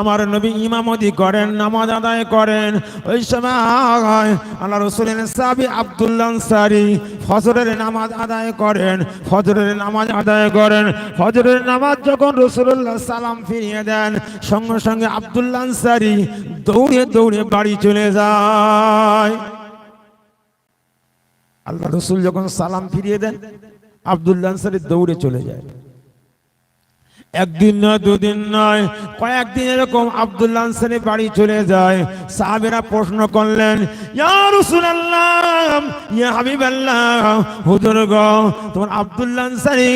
আমার নবী ইমামতি করেন, নামাজ আদায় করেন। ওই সময় আল্লাহ রসুলের সাবি আব্দুল্লাহ সারি ফজরের নামাজ আদায় করেন, ফজরের নামাজ আদায় করেন। ফজরের নামাজ যখন রসুল্লাহ সালাম ফিরিয়ে দেন, সঙ্গে সঙ্গে আব্দুল্লাহ সারি দৌড়ে দৌড়ে বাড়ি চলে যায়। আল্লাহ রসুল যখন সালাম ফিরিয়ে দেন, আব্দুল্লাহ সারি দৌড়ে চলে যায়। একদিন নয়, দুদিন নয়, কয়েকদিন এরকম আব্দুল্লাহ আনসারি বাড়ি চলে যায়। সাহাবেরা প্রশ্ন করলেন, ইয়া রাসূলুল্লাহ, ইয়া হাবিবাল্লাহ, হুজুর গো, তোমার আব্দুল্লাহ আনসারি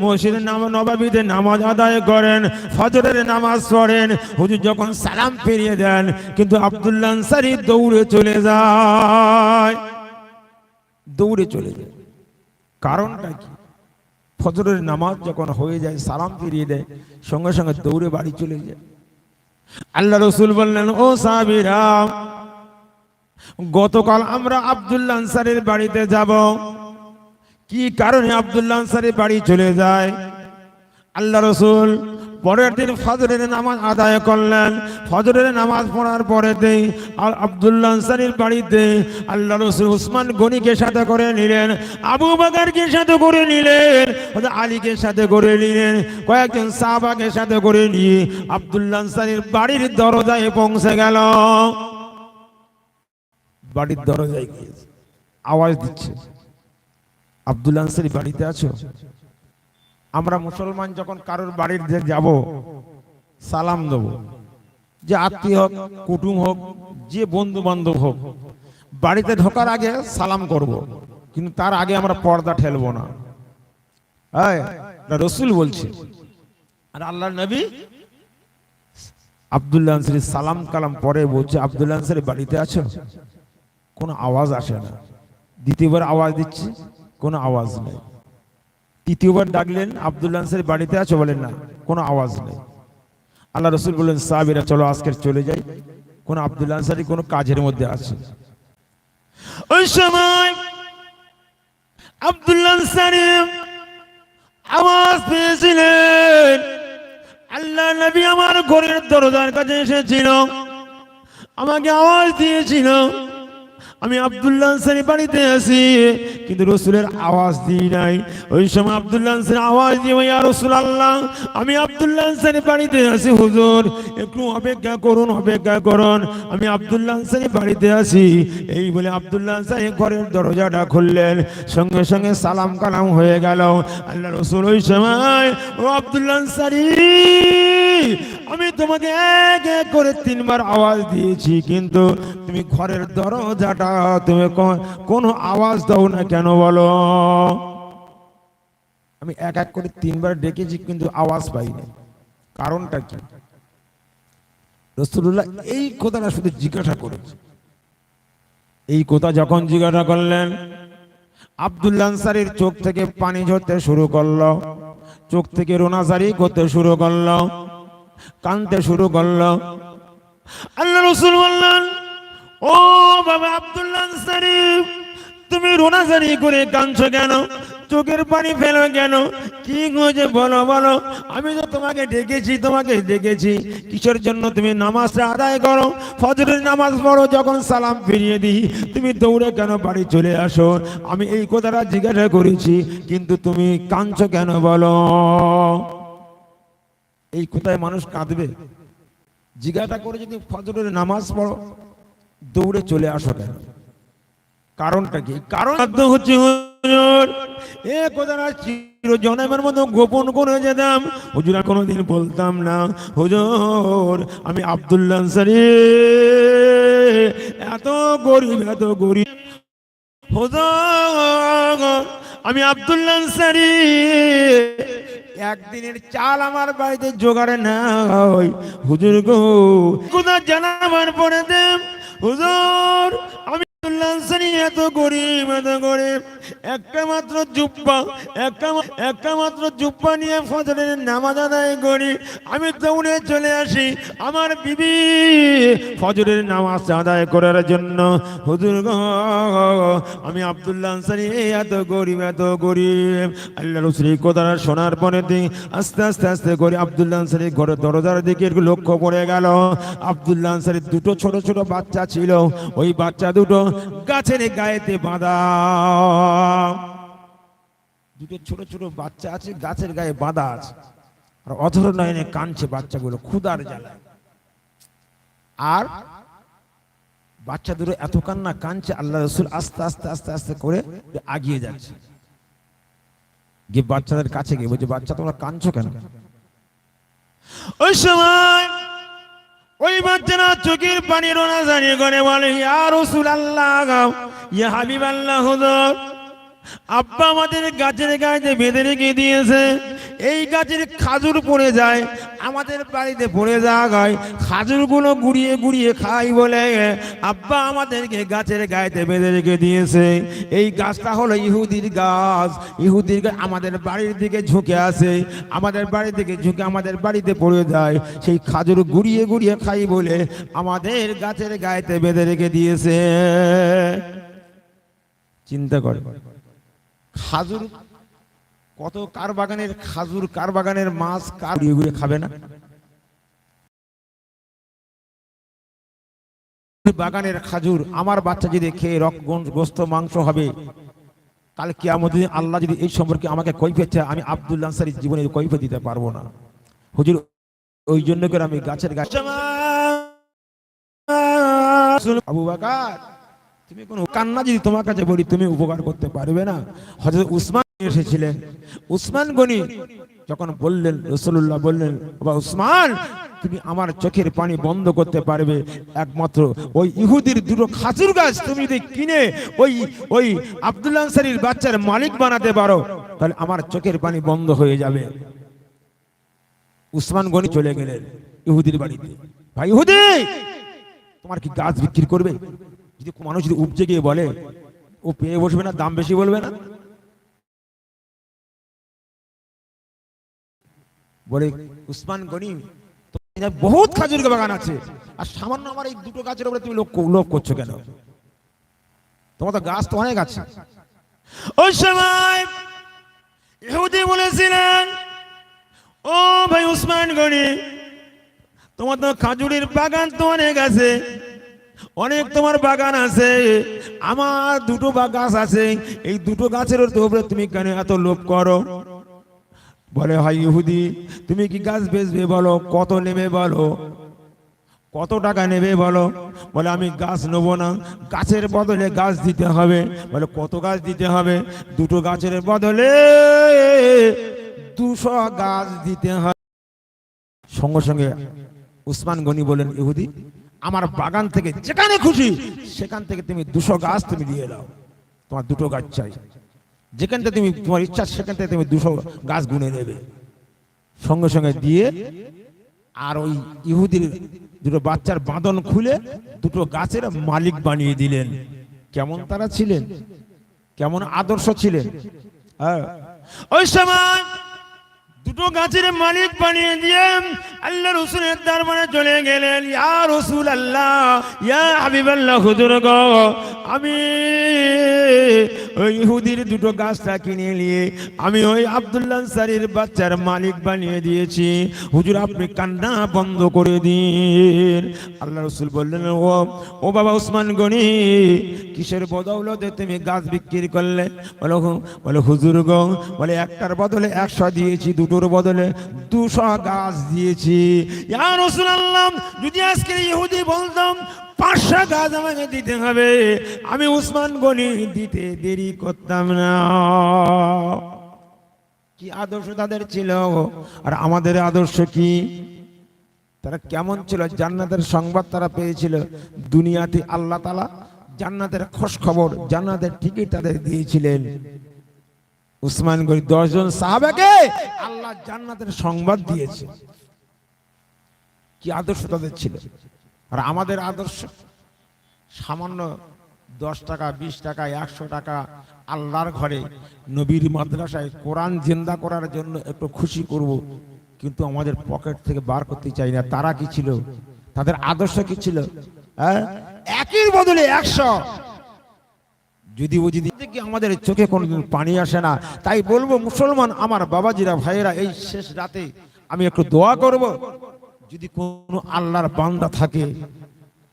মসজিদে নাম নবাবিতে নামাজ আদায় করেন, ফজরের নামাজ পড়েন, হুজুর যখন সালাম ফিরিয়ে দেন, কিন্তু আব্দুল্লাহ আনসারি দৌড়ে চলে যায়। দৌড়ে চলে যায়। কারণটা কি? ফজরের নামাজ যখন হয়ে যায়, সালাম ফিরিয়ে দেয়, সঙ্গে সঙ্গে দৌড়ে বাড়ি চলে যায়। আল্লাহ রসুল বললেন, ও সাবিরাম গতকাল আমরা আবদুল্লা আনসারের বাড়িতে যাব। কি কারণে আবদুল্লা আনসারের বাড়ি চলে যায়? আল্লাহ রসুল পরের দিন ফজরের নামাজ আদায় করলেন। ফজরের নামাজ পড়ার পরেতেই আর আব্দুল্লাহ আনসারির বাড়িতে আল্লাহ রসুল উসমান গনিকে সাথে করে নিলেন, আবু বাকারকে সাথে করে নিলেন আলীকে সাথে করে নিলেন, কয়েকজন সাহাবাকে সাথে করে নিয়ে আব্দুল্লাহ আনসারির বাড়ির দরজায় পৌঁছে গেল। বাড়ির দরজায় গিয়েছে আওয়াজ দিচ্ছে, আব্দুল্লাহ আনসারি বাড়িতে আছো? আমরা মুসলমান যখন কারোর বাড়ির যে যাব, সালাম দেব। যে আত্মীয় হোক, কুটুম হোক, যে বন্ধু বান্ধব হোক, বাড়িতে ঢোকার আগে সালাম করব। কিন্তু তার আগে আমরা পর্দা ঠেলবো না। হ্যাঁ রসুল বলছে। আর আল্লাহ নবী আব্দুল্লাহ সালাম কালাম পরে বলছে, আব্দুল্লাহ বাড়িতে আছো? কোনো আওয়াজ আসে না। দ্বিতীয়বার আওয়াজ দিচ্ছি, কোনো আওয়াজ নেই। তৃতীয়বার ডাকলেন, আব্দুল্লাহ আনসারি বাড়িতে আছো? বলেন, না, কোনো আওয়াজ নেই। আল্লাহ রসুল বললেন, সাহাবিরা, চলো আজকে চলে যাই। কোন আব্দুল্লাহ আনসারি কোনো কাজের মধ্যে আছে? ওই সময় আব্দুল্লাহ আনসারি আওয়াজ পেয়েছিলেন। আল্লাহ নবী আমার ঘরের দরজার কাছে এসেছিল। আমাকে আওয়াজ দিয়েছিল। আমি আব্দুল্লাহ আনসারি বাড়িতে আছি, কিন্তু রসুলের আওয়াজ দিই নাই। ওই সময় আব্দুল্লাহ আনসারি আওয়াজ দিয়ে ইয়া রসুল আল্লাহ আমি আব্দুল্লাহ আনসারি বাড়িতে আছি, হুজুর। একটু অপেক্ষা করুন অপেক্ষা করুন। আমি আব্দুল্লাহ আনসারি বাড়িতে আছি। এই বলে আব্দুল্লাহ আনসারি ঘরের দরজাটা খুললেন। সঙ্গে সঙ্গে সালাম কালাম হয়ে গেল। আল্লাহ রসুল ওই সময়, ও আব্দুল্লাহ আনসারি আমি তোমাকে এক এক করে তিনবার আওয়াজ দিয়েছি, কিন্তু তুমি ঘরের দরজাটা তুমি কোনো আওয়াজ দাও না কেন বলো? আমি এক এক করে তিনবার ডেকেছি, কিন্তু আওয়াজ পাইনি। কারণটা কি? রসুল্লাহ এই কথাটা শুধু জিজ্ঞাসা করেছে। এই কথা যখন জিজ্ঞাসা করলেন আব্দুল্লাহ আনসারির চোখ থেকে পানি ঝরতে শুরু করল, চোখ থেকে রোনাজারি করতে শুরু করল কানতে শুরু করল। আল্লাহ রসুল বললেন, ও বাবা আব্দুল্লাহ আনসারি তুমি রোনাজারি করে কাঁদছো কেন? চোখের পানি ফেলো কেন? কি হয়েছে বলো বলো। আমি তো তোমাকে ডেকেছি তোমাকে ডেকেছি। কিসের জন্য তুমি নামাজটা আদায় করো? ফজরের নামাজ পড়ো, যখন সালাম ফিরিয়ে দিই। তুমি দৌড়ে কেন বাড়ি চলে আসো? আমি এই কথাটা জিজ্ঞাসা করেছি, কিন্তু তুমি কাঁদছো কেন বলো? এই কোথায় মানুষ কাঁদবে? জিজ্ঞাসা করে যদি ফজরের নামাজ পড়ো দৌড়ে চলে আসো কেন? কারণটা কি? কারণ হচ্ছে হুজুর। এ চির জনমের মতো গোপন করে যেতাম? হুজুর কোনোদিন বলতাম না। হুজুর আমি আব্দুল্লাহ আনসারি। এত গরিব এত গরিব। হুজুর! আমি আব্দুল্লাহ আনসারি। একদিনের চাল আমার বাড়িতে জোগাড়ে না হয় হুজুর গো কোথা জানাবার পরে দেব। হুজুর আমি আব্দুল্লাহ আনসারি এত গরিব এত গরিব। একটা মাত্র জুব্বা, একটা একটা মাত্র জুব্বা নিয়ে ফজরের নামাজ আদায় করি। আমি দৌড়ে চলে আসি আমার বিবি ফজরের নামাজ আদায় করার জন্য। হুজুর আমি আব্দুল্লাহ আনসারি, এত গরিব এত গরিব। আল্লাহ রসুল এই শোনার পরে দিন আস্তে আস্তে আস্তে করে আব্দুল্লাহ আনসারি ঘরের দরজার দিকে লক্ষ্য পড়ে গেল। আব্দুল্লাহ আনসারির দুটো ছোট ছোট বাচ্চা ছিল। ওই বাচ্চা দুটো গাছের গায়েতে বাঁধা। দুটো ছোট ছোট বাচ্চা আছে, গাছের গায়ে বাঁধা আছে। আর অধর নয়নে কানছে বাচ্চাগুলো ক্ষুদার জ্বালায়। আর বাচ্চা দুটো এত কান্না কানছে আল্লাহ রসুল আস্তে আস্তে আস্তে আস্তে করে আগিয়ে যাচ্ছে। গিয়ে বাচ্চাদের কাছে গিয়ে বলছে, বাচ্চা, তোমরা কাঁদছো কেন? ওই সময় ওই বাচ্চারা চোখের পানি রোনা জানিয়ে করে বলে, ইয়া রসুল আল্লাহ ইয়া হাবিব আল্লাহ হুজুর আব্বা আমাদের গাছের গায়ে বেঁধে রেখে দিয়েছে। এই গাছের খাজুর পড়ে যায়, আমাদের বাড়িতে পড়ে যাওয়া হয়। খাজুরগুলো গুড়িয়ে গুড়িয়ে খাই বলে আব্বা আমাদেরকে গাছের গায়েতে বেঁধে রেখে দিয়েছে। এই গাছটা হলো ইহুদির গাছ। ইহুদির গাছ আমাদের বাড়ির দিকে ঝুঁকে আসে আমাদের বাড়ি থেকে ঝুঁকে আমাদের বাড়িতে পড়ে যায়। সেই খাজুর গুড়িয়ে গুড়িয়ে খাই বলে আমাদের গাছের গায়েতে বেঁধে রেখে দিয়েছে। চিন্তা করে। খাজুর? কত কার বাগানের খাজুর কার বাগানের মাছ কার ঘুরিয়ে খাবে না? বাগানের খাজুর, আমার বাচ্চা যদি খেয়ে রক গোস্ত, মাংস হবে কাল কিয়ামত আল্লাহ যদি এই সম্পর্কে আমাকে কৈফিয়ত চায়, আমি আব্দুল্লাহ আনসারির জীবনে কৈফিয়ত দিতে পারব না। হুজুর, ওই জন্য করে আমি গাছের গাছ আবু বাকার। তুমি কোন কান্না যদি তোমার কাছে বলি, তুমি উপকার করতে পারবে না। হযরত উসমান এসেছিলেন। উসমান গনি যখন বললেন রসুল্লাহ বললেন উসমান, তুমি আমার চোখের পানি বন্ধ করতে পারবে। একমাত্র ওই ইহুদির দুটো খাজুর গাছ তুমি যদি কিনে, ওই ওই আব্দুল্লাহ আনসারির বাচ্চার মালিক বানাতে পারো, তাহলে আমার চোখের পানি বন্ধ হয়ে যাবে। উসমান গনি চলে গেলেন ইহুদির বাড়িতে। ভাই ইহুদি, তোমার কি গাছ বিক্রি করবে? যদি মানুষ যদি উপজে গিয়ে বলে, ও পেয়ে বসবে না, দাম বেশি বলবে না? বলে, উসমান গনি বহুত খাজুর বাগান আছে, আর সামান্য আমার এই দুটো গাছের উপরে তুমি লোক লোভ করছ কেন? তোমার তো গাছ তো অনেক আছে। ওই সময় ইহুদি বলেছিলেন, ও ভাই উসমান গনি, তোমার তো খাজুরের বাগান তো অনেক আছে অনেক তোমার বাগান আছে। আমার দুটো গাছ আছে। এই দুটো গাছের উপরে তুমি কেন এত লোভ করো? বলে, হয় ইহুদি, তুমি কি গাছ বেচবে বলো? কত নেবে বলো? কত টাকা নেবে বলো? বলে, আমি গাছ নেব না। গাছের বদলে গাছ দিতে হবে। বলে, কত গাছ দিতে হবে? দুটো গাছের বদলে দুশো গাছ দিতে হবে। সঙ্গে সঙ্গে উসমান গনি বলেন, ইহুদি আমার বাগান থেকে যেখানে খুশি, সেখান থেকে তুমি দুশো গাছ তুমি দিয়ে দাও। তোমার দুটো গাছ চাই। যেখান থেকে তুমি তোমার ইচ্ছা, সেখান থেকে তুমি দুশো গাছ গুনে নেবে। সঙ্গে সঙ্গে দিয়ে আর ওই ইহুদির দুটো বাচ্চার বাঁধন খুলে দুটো গাছের মালিক বানিয়ে দিলেন। কেমন তারা ছিলেন? কেমন আদর্শ ছিলেন? হ্যাঁ। ওই সময় দুটো গাছের মালিক বানিয়ে দিয়ে আল্লাহ রসুলের দরবারে চলে গেলেন। ইয়া রসুল আল্লাহ ইয়া হাবিব আল্লাহ হুজুর গো, আমি ওই ইহুদির দুটো গাছটা কিনে নিয়ে আমি ওই আব্দুল্লাহ সারির বাচ্চার মালিক বানিয়ে দিয়েছি। হুজুর, আপনি কান্না বন্ধ করে দিন। আল্লাহ রসুল বললেন, ও ও বাবা উসমান গনি, কিসের বদৌলতে তুমি গাছ বিক্রি করলে? বলো বলে, হুজুর গো, বলে, একটার বদলে একশো দিয়েছি দুটোর বদলে দুশো গাছ দিয়েছি। যদি আজকে ইহুদি বলতাম, পাঁচশো গাছ আমাকে দিতে হবে, আমি উসমান গনি দিতে দেরি করতাম না। কি আদর্শ তাদের ছিল? আর আমাদের আদর্শ কি? তারা কেমন ছিল? জান্নাতের সংবাদ তারা পেয়েছিল। দুনিয়াতে আল্লাহ তালা জান্নাতের খোঁজ খবর, জান্নাতের টিকিট তাদের দিয়েছিলেন। উসমান গরি দশজন সাহাবাকে আল্লাহ জান্নাতের সংবাদ দিয়েছে। কি আদর্শ তাদের ছিল? আর আমাদের আদর্শ? সামান্য দশ টাকা, বিশ টাকা, একশো টাকা আল্লাহর ঘরে, নবীর মাদ্রাসায় কোরআন জিন্দা করার জন্য একটু খুশি করব, কিন্তু আমাদের পকেট থেকে বার করতে চাই না। তারা কি ছিল? তাদের আদর্শ কি ছিল? হ্যাঁ? একই বদলে একশো। যদি ও যদি আমাদের চোখে কোনোদিন পানি আসে না, তাই বলব, মুসলমান, আমার বাবাজিরা, ভাইয়েরা, এই শেষ রাতে আমি একটু দোয়া করব। যদি কোনো আল্লাহর বান্দা থাকে,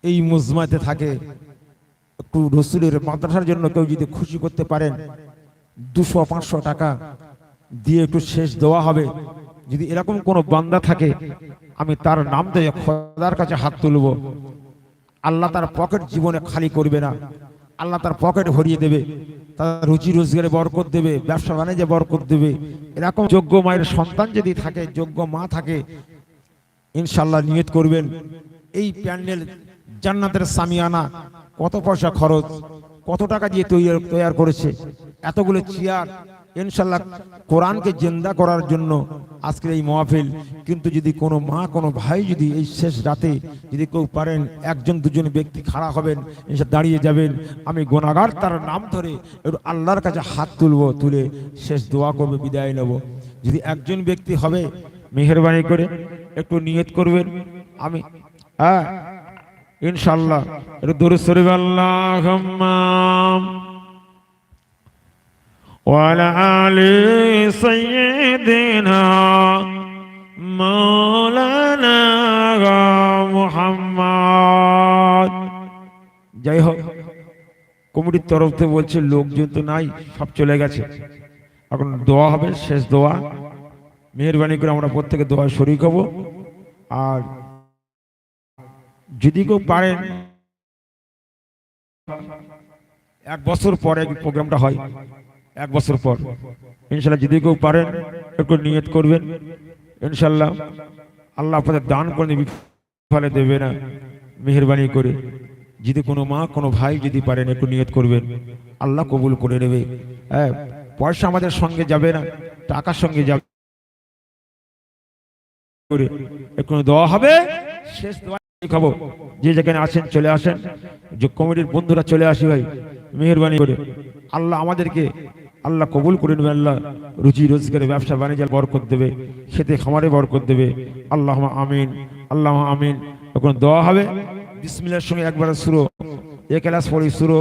এই মুজমাতে থাকে, একটু রসুলের মাদ্রাসার জন্য কেউ যদি খুশি করতে পারেন, দুশো, পাঁচশো টাকা দিয়ে একটু শেষ দেওয়া হবে। যদি এরকম কোনো বান্দা থাকে, আমি তার নাম দিয়ে খোদার কাছে হাত তুলব। আল্লাহ তার পকেট জীবনে খালি করবে না। আল্লাহ তার পকেট ভরিয়ে দেবে, তার রুচি রোজগারে বরকত দেবে, ব্যবসা বাণিজ্যে বরকত দেবে। এরকম যোগ্য মায়ের সন্তান যদি থাকে, যোগ্য মা থাকে ইনশাল্লাহ নিয়ত করবেন। এই প্যান্ডেল জান্নাতের সামিয়ানা কত পয়সা খরচ, কত টাকা দিয়ে তৈরি তৈরি করেছে, এতগুলো চেয়ার ইনশাল্লাহ কোরআনকে জিন্দা করার জন্য আজকের এই মহাফিল, কিন্তু যদি কোনো মা, কোনো ভাই যদি এই শেষ রাতে যদি কেউ পারেন, একজন, দুজন ব্যক্তি খাড়া হবেন, এসে দাঁড়িয়ে যাবেন, আমি গোনাগার তার নাম ধরে একটু আল্লাহর কাছে হাত তুলব, তুলে শেষ দোয়া করবে, বিদায় নেব। যদি একজন ব্যক্তি হবে, মেহরবানি করে একটু নিয়ত করবেন, আমি হ্যাঁ ইনশাল্লাহ একটু দূরে সরিব আল্লাহ وعلى آل سيدنا مولانا محمد যাই হোক কমিটির তরফ থেকে বলছে লোকজন তো নাই সব চলে গেছে এখন দোয়া হবে শেষ দোয়া মেহরবানি করে আমরা প্রত্যেকে দোয়া শরিক হব আর যদি কেউ পারেন এক বছর পরে প্রোগ্রামটা হয় এক বছর পর। ইনশাল্লাহ যদি কেউ পারেন, একটু নিয়ত করবেন। ইনশাল্লাহ আল্লাহ আপনাদের দান করে ফলে দেবে না। মেহরবানি করে। যদি কোনো মা, কোনো ভাই যদি পারেন, একটু নিয়ত করবেন। আল্লাহ কবুল করে নেবে। হ্যাঁ পয়সা আমাদের সঙ্গে যাবে না, টাকার সঙ্গে যাবে। করে একটু দেওয়া হবে, শেষ খাব। যে যেখানে আছেন, চলে আসেন। যে কমিটির বন্ধুরা চলে আসি ভাই, মেহরবানি করে। আল্লাহ আমাদেরকে আল্লাহ কবুল করে নেবে, আল্লাহ রুচি রোজগারে ব্যবসা বাণিজ্য বরকত দেবে, খেতে খামারে বরকত দেবে। আল্লাহ আমিন আল্লাহ আমিন। এখন দেওয়া হবে। বিসমিল্লার সঙ্গে একবার সুরো একেলাস পড়ি সুরো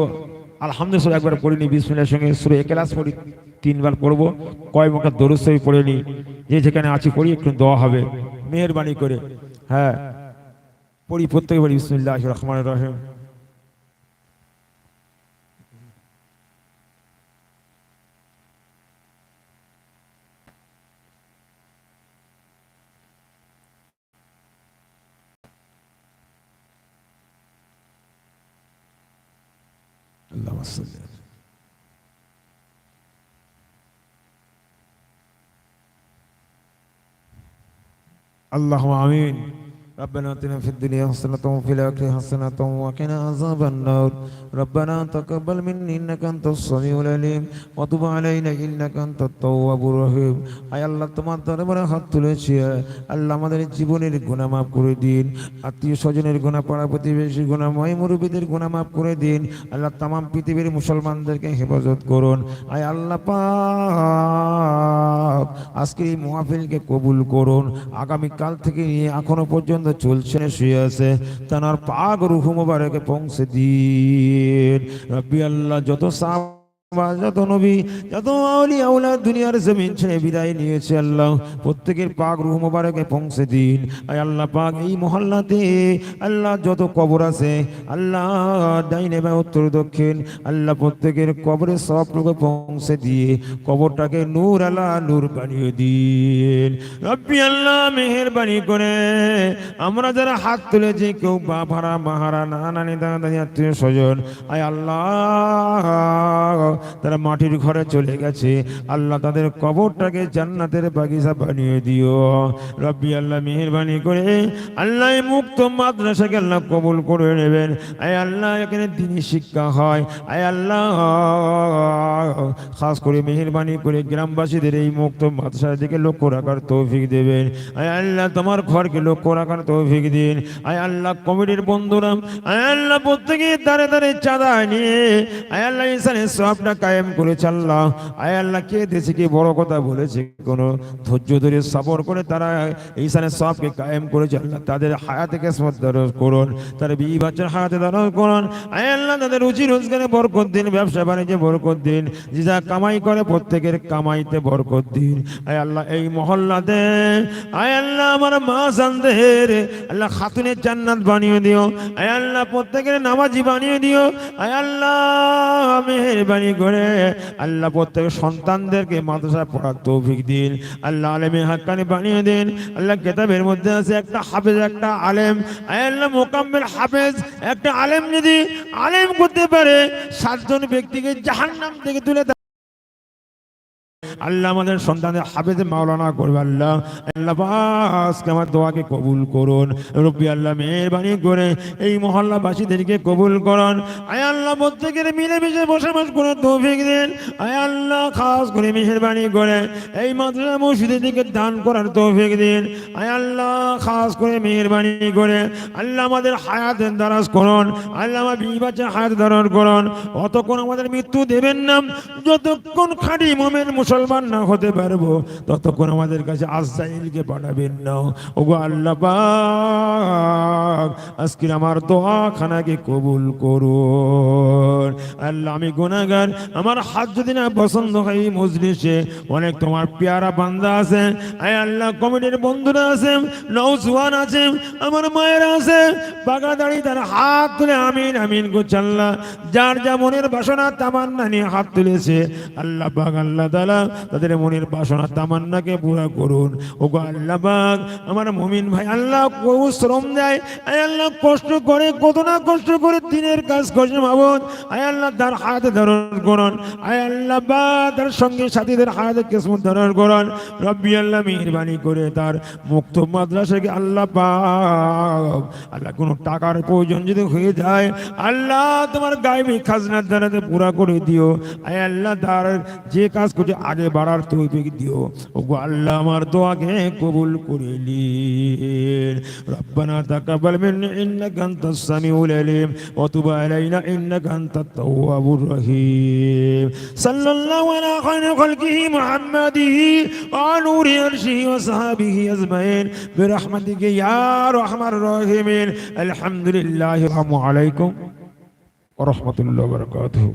আলহামদুলিল্লাহ একবার পড়িনি বিসমিল্লার সঙ্গে সুরো একেলাস পড়ি, তিনবার পড়ব। কয় মুখে দরুসই পড়ে নি যে যেখানে আছি পড়ি, একটু দেওয়া হবে। মেহরবানি করে। হ্যাঁ। পড়ি, প্রত্যেকে পড়ি। বিসমিল্লাহ রহমান রহিম। اللهم صل اللهم آمين. ربنا اتنا في الدنيا حسنة وفي الآخرة حسنة وقنا عذاب النار ربنا تقبل مني إنك أنت السميع العليم وتب علينا إنك أنت التواب الرحيم আয় আল্লাহ তোমার দরবারে হাত তুলেছি আল্লাহ আমাদের জীবনের গুনাহ মাফ করে দিন আত্মীয় স্বজনের গুনাহ পাড়া প্রতিবেশী গুনাহ ময় মুরব্বীদের গুনাহ মাফ করে দিন আল্লাহ তাম পৃথিবীর মুসলমানদেরকে হেফাজত করুন আয় আল্লাহ পাক আজকে এই মহাফিলকে কবুল করুন আগামী কাল থেকে নিয়ে এখনো পর্যন্ত চলছে শুয়ে আছে। তার পাক রুহু মোবারকে পৌঁছে দিন। রব্বি আল্লাহ যত সাপ যত নবী, যত আউলি আউলা দুনিয়ার জমিন ছেড়ে বিদায় নিয়েছে আল্লাহ, প্রত্যেকের পাক রুহ মোবারকে পৌঁছে দিন। আয় আল্লাহ পাক এই মহল্লাতে আল্লাহ যত কবর আছে, আল্লাহ ডাইনে বা উত্তর দক্ষিণ, আল্লাহ প্রত্যেকের কবরে সব লোকে পৌঁছে দিয়ে কবরটাকে নূর আল্লাহ নূর বানিয়ে দিন। রব্বি আল্লাহ মেহেরবানি করে আমরা যারা হাত তুলেছি, কেউ বা ভাড়া মাহারা না নানি দাদা, আত্মীয় স্বজন, আয় আল্লাহ তারা মাটির ঘরে চলে গেছে। আল্লাহ তাদের কবরটাকে জান্নাতের বাগিচা বানিয়ে দিও। রব্বি আল্লাহ মেহরবানি করে আল্লাহ মুক্ত মাদ্রাসাকে আল্লাহ কবুল করে নেবেন। আয় আল্লাহ, এখানে দিনই শিক্ষা হয়। আয় আল্লাহ, খাস করে মেহরবানি করে গ্রামবাসীদের এই মুক্ত মাদ্রাসার দিকে লক্ষ্য রাখার তৌফিক দেবেন। আয় আল্লাহ, তোমার ঘরকে লক্ষ্য রাখার তৌফিক দিন। আয় আল্লাহ, কমিটির বন্ধুরা, আয় আল্লাহ প্রত্যেকে দাঁড়ে দাঁড়ে চাঁদা নিয়ে, আয় আল্লাহ ইসানের সবটা কায়েম করেছে আল্লাহ। আয় আল্লাহ, কে দেশে কি বড় কথা বলেছে কোনো? ধৈর্য ধরে সবর করে তারা ইসানের সবকে কায়েম করেছে আল্লাহ। তাদের হায়াতে কেসমত দারজ করুন, তার বিবি বাচ্চার হায়াতে দারজ করুন। আয় আল্লাহ, তাদের রুচি রোজগারে বরকত দিন, ব্যবসা বাণিজ্যে বরকত দিন, যে যা কামাই করে প্রত্যেকের কামাইতে বরকত দিন। আয় আল্লাহ, এই মহল্লাতে আয় আল্লাহ, আমার মা জানদের আল্লাহ, খাতুনের জান্নাত বানিয়ে দিও। আয় আল্লাহ, প্রত্যেকের নামাজি বানিয়ে দিও। আয় আল্লাহ, মেহরবানি করে। আল্লাহ প্রত্যেক সন্তানদেরকে মাদ্রাসা পড়ার তৌফিক দিন। আল্লাহ আলেমে হাক্কানি বানিয়ে দিন। আল্লাহ কেতাবের মধ্যে আছে একটা হাফেজ, একটা আলেম। আল্লাহ মোকাম্মেল হাফেজ, একটা আলেম যদি আলেম করতে পারে, সাতজন ব্যক্তিকে জাহান্নাম থেকে তুলে আল্লাহ আমাদের সন্তানের হাফেজে মাওলানা করবে আল্লাহ। আল্লাহ আমার দোয়াকে কবুল করুন। রব্বি আল্লাহ মেহরবানি করে এই মহল্লাবাসীদেরকে কবুল করুন। আয় আল্লাহ প্রত্যেকের মিলেমিশে বসবাস করে তৌফিক দিন। আয় আল্লাহ খাস করে মেহরবানি করে এই মাদ্রাসা মসজিদের দিকে দান করার তৌফিক দিন। আয় আল্লাহ খাস করে মেহরবানি করে আল্লাহ আমাদের হায়াতের দারাজ করুন। আল্লাহ আমার বিবি বাচ্চার হায়াত ধারণ করুন। অতক্ষণ আমাদের মৃত্যু দেবেন না। যতক্ষণ খাঁটি মোমেন মুসলমান না হতে পারব, ততক্ষণ আমাদের কাছে আজাইলকে পাঠাবেন না। ওগো আল্লাহ আজকে আমার দোয়াখানাকে কবুল করুন। আল্লাহ, আমি গুনাহগার, আমার হাত যদি না পছন্দ হয় মজলিসে, অনেক তোমার পেয়ারা বান্দা আছে, আয় আল্লাহ, কমিটির বন্ধুরা আছে নৌজওয়ান আছে, আমার মায়েরা আছে পাকা দাঁড়িয়ে তার হাত তুলে আমিন আমিন করছে আল্লাহ যার যা মনের বাসনা, তামান্না নিয়ে হাত তুলেছে। আল্লাহ বাগ আল্লাহ তালা তাদের মনের বাসনা তামান্নাকে পুরা করুন। ও গো আল্লাহ পাক, আমার মমিন ভাই, আল্লাহ বহু শ্রম দেয়। আয় আল্লাহ কষ্ট করে কত না কষ্ট করে দিনের কাজ করছে মাবুদ। আয় আল্লাহ তার হাত ধারণ করুন। আয় আল্লাহ বা তার সঙ্গে সাথীদের হাত কিসমত ধারণ করুন। রব্বি আল্লাহ মেহরবানি করে তার মুক্ত মাদ্রাসাকে আল্লাহ পাক, আল্লাহ কোনো টাকার প্রয়োজন যদি হয়ে যায়, আল্লাহ তোমার গায়েবী খাজনার দ্বারাতে পুরা করে দিও। আয় আল্লাহ তার যে কাজ করছে, আগে বাড়ার তৌফিক দিও। ওগো আল্লাহ আমার দোয়াকে কবুল করে নিন। রব্বানা তাকাব্বাল মিন্না ইন্নাকা আনতাস সামিউল আলিম। ওয়া তুব আলাইনা ইন্নাকা আনতাত তাওয়াবুর রহিম। সাল্লাল্লাহু আলা খায়রি খালকিহি মুহাম্মাদিহি ওয়া নূরি আরশিহি ওয়া সাহাবিহি আজমাইন। বিরহমাতিকা ইয়া আরহামার রাহিমিন। আলহামদুলিল্লাহি ওয়া আলাইকুম ওয়া রাহমাতুল্লাহি ওয়া বারাকাতুহু।